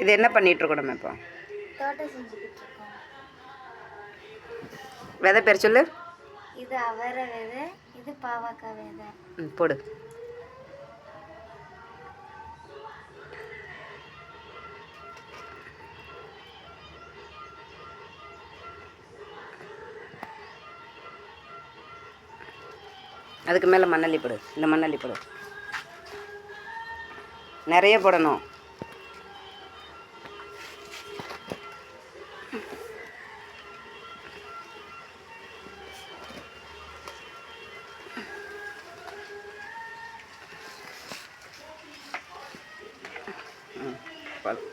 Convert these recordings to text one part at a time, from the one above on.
இது என்ன பண்ணிகிட்ருக்கோம் நம்ம இப்போ விதை பேர் சொல்லு. இது அவரை விதை இது பாவக்காய் விதை. ம் போடு. அதுக்கு மேலே மண்ணள்ளி போடு. இந்த மண்ணள்ளி போடு. நிறைய போடணும்.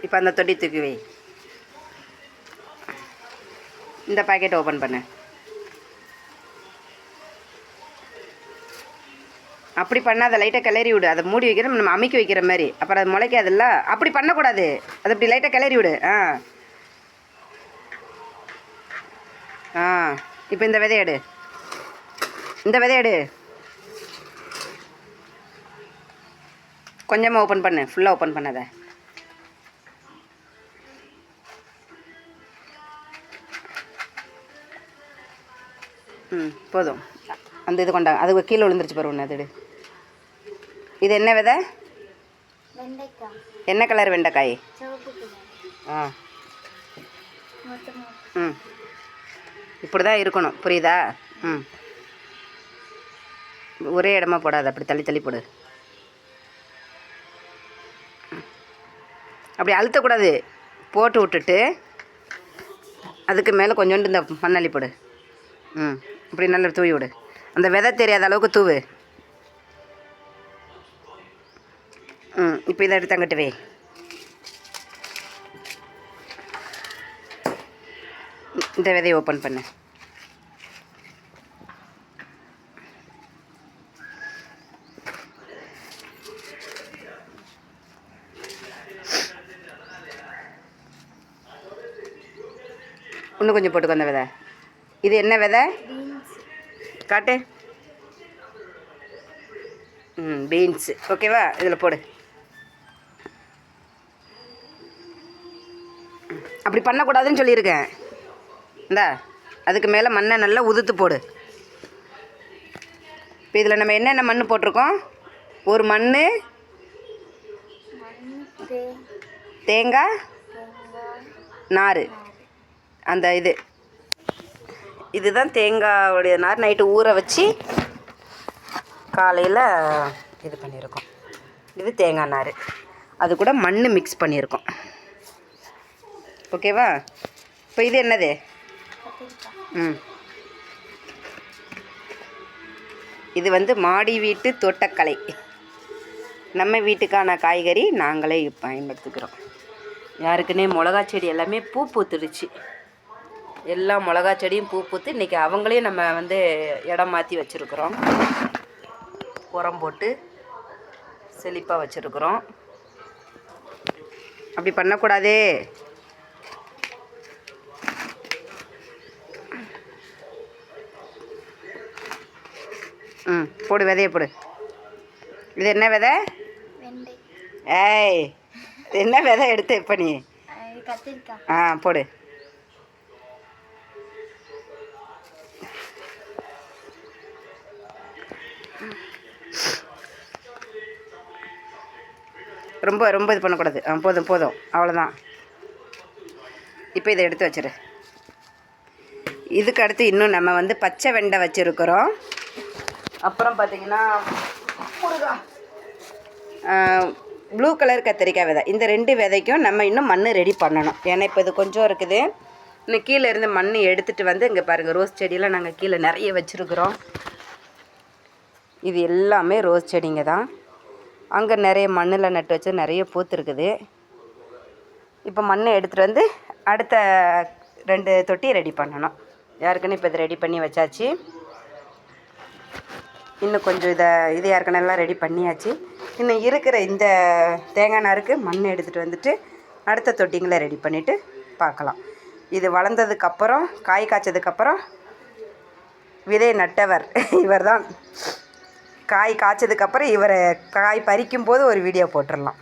இப்போ அந்த தொட்டி தூக்கி வை. இந்த பாக்கெட் ஓப்பன் பண்ணு. அப்படி பண்ணால் அதை லைட்டாக கிளறி விடு. அதை மூடி வைக்கிற நம்ம அமைக்க வைக்கிற மாதிரி. அப்புறம் அது முளைக்காதுல்ல? அப்படி பண்ணக்கூடாது. அது அப்படி லைட்டாக கிளறி விடு. ஆ. ஆ. இப்போ இந்த விதைய எடு. இந்த விதைய எடு. கொஞ்சமாக ஓப்பன் பண்ணு. ஃபுல்லாக ஓப்பன் பண்ணாத. போதும். அந்த இது கொண்டாங்க அது கீழே விழுந்துருச்சு பாரு ஒன்று அது. இது என்ன விதை? என்ன கலர் வெண்டைக்காய்? ஆ. ம். இப்படி தான் இருக்கணும். புரியுதா? ம். ஒரே இடமா போடாது அப்படி தள்ளி தள்ளி போடு. அப்படி அழுத்தக்கூடாது. போட்டு விட்டுட்டு அதுக்கு மேலே கொஞ்சோண்டு இந்த மண்ணள்ளி போடு. ம். இப்படி நல்லா தூவி விடு. அந்த விதை தெரியாத அளவுக்கு தூவு. ம் இப்போ இதை எடுத்து அங்கிட்டு வை. இந்த விதையை ஓப்பன் பண்ணு. இன்னும் கொஞ்சம் போட்டுக்கோ அந்த விதை. இது என்ன விதை? காட்டு. ம் பீன்ஸு ஓகேவா இதில் போடு. அப்படி பண்ணக்கூடாதுன்னு சொல்லியிருக்கேன். இந்தா அதுக்கு மேலே மண்ணை நல்லா உதுத்து போடு. இப்போ இதில் நம்ம என்னென்ன மண் போட்டிருக்கோம்? ஒரு மண் தேங்காய் நார். அந்த இது. இதுதான் தேங்காவுடைய நார். நைட்டு ஊற வச்சு காலையில் இது பண்ணியிருக்கோம். இது தேங்காய் நார். அது கூட மண் மிக்ஸ் பண்ணியிருக்கோம். ஓகேவா இப்போ இது என்னது? ம். இது வந்து மாடி வீட்டு தோட்டக்கலை. நம்ம வீட்டுக்கான காய்கறி நாங்களே பயன்படுத்திக்கிறோம். யாருக்குன்னே மிளகா செடி எல்லாமே பூ பூத்துடுச்சு. எல்லா மிளகா செடியும் பூ பூத்து இன்றைக்கி அவங்களையும் நம்ம வந்து இடம் மாற்றி வச்சுருக்குறோம். உரம் போட்டு செழிப்பாக வச்சுருக்குறோம். அப்படி பண்ணக்கூடாதே. ம் போடு விதைய போடு. இது என்ன விதை? ஏய் என்ன விதை எடுத்து இப்போ நீ? ஆ போடு. ரொம்ப ரொம்ப இது பண்ணக்கூடாது. ஆ போதும் போதும். அவ்வளோதான் இப்போ இதை எடுத்து வச்சிரு. இதுக்கு அடுத்து இன்னும் நம்ம வந்து பச்சை வெண்டை வச்சுருக்குறோம். அப்புறம் பார்த்தீங்கன்னா ப்ளூ கலர் கத்திரிக்காய் விதை. இந்த ரெண்டு விதைக்கும் நம்ம இன்னும் மண் ரெடி பண்ணணும். ஏன்னா இப்போ இது கொஞ்சம் இருக்குது. இன்னும் கீழே இருந்து மண் எடுத்துகிட்டு வந்து இங்கே பாருங்கள் ரோஸ் செடியெல்லாம் நாங்கள் கீழே நிறைய வச்சுருக்குறோம். இது எல்லாமே ரோஸ் செடிங்க தான். அங்கே நிறைய மண்ணில் நட்டு வச்சு நிறைய பூத்துருக்குது இப்போ மண்ணை எடுத்துகிட்டு வந்து அடுத்த ரெண்டு தொட்டி ரெடி பண்ணணும். யாருக்குன்னு இப்போ இதை ரெடி பண்ணி வச்சாச்சு? இன்னும் கொஞ்சம் இதை இது ஏற்கனவே ரெடி பண்ணியாச்சு. இன்னும் இருக்கிற இந்த தேங்காய் நாருக்கு மண் எடுத்துகிட்டு வந்துட்டு அடுத்த தொட்டிங்களை ரெடி பண்ணிவிட்டு பார்க்கலாம். இது வளர்ந்ததுக்கப்புறம் காய் காய்ச்சதுக்கப்புறம் விதை நட்டவர் இவர் தான் காய் காய்ச்சதுக்கப்புறம் இவரை காய் பறிக்கும் போது ஒரு வீடியோ போட்டுடலாம்.